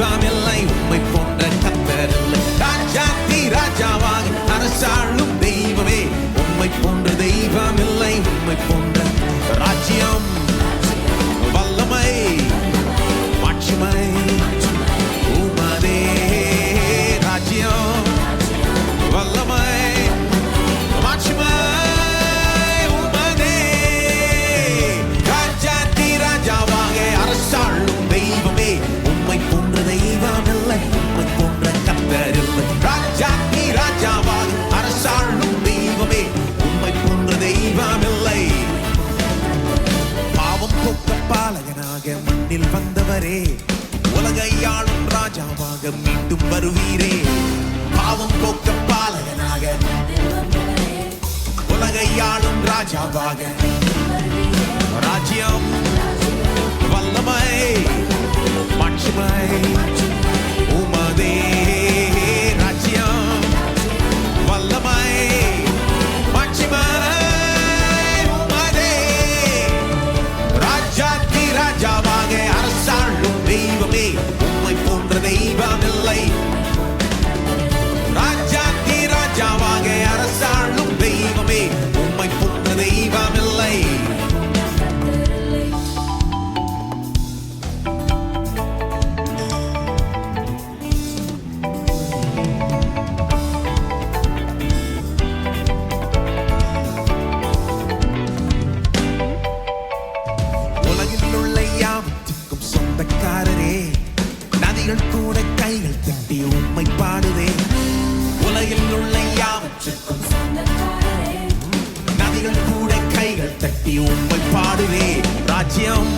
by me கையாளும் ராஜாவாக மீண்டும் வருவீரே. பாவம் போக்க பாலகனாக உலகையாளும் ராஜாவாக. ராஜ்யம் சொந்தக்காரரே நதிகள் கூட கைகள் தட்டி உண்மை பாடுதே. உலகில் உள்ள யாவற்றுக்கும் நதிகள் கூட கைகள் தட்டி உண்மை பாடுவே ராஜ்யம்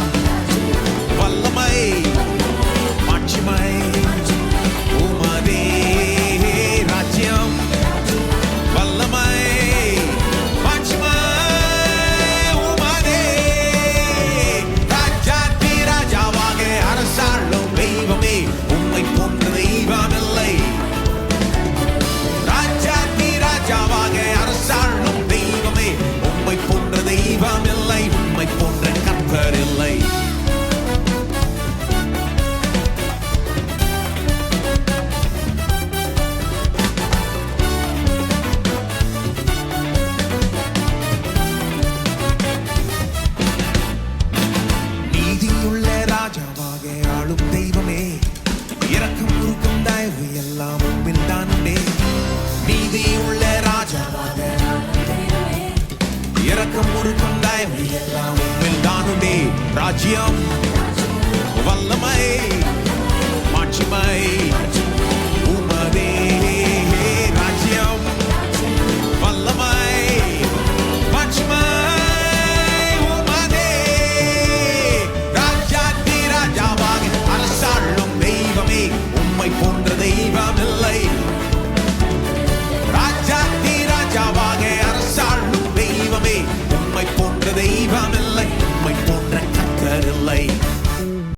இறக்கம் இருக்கும் தயவு எல்லாம் உன்பில் தானே நீதி உள்ள ராஜாவாக இறக்கம் இருக்கும் தயவு எல்லாம் ராஜ்யம் வல்லமை.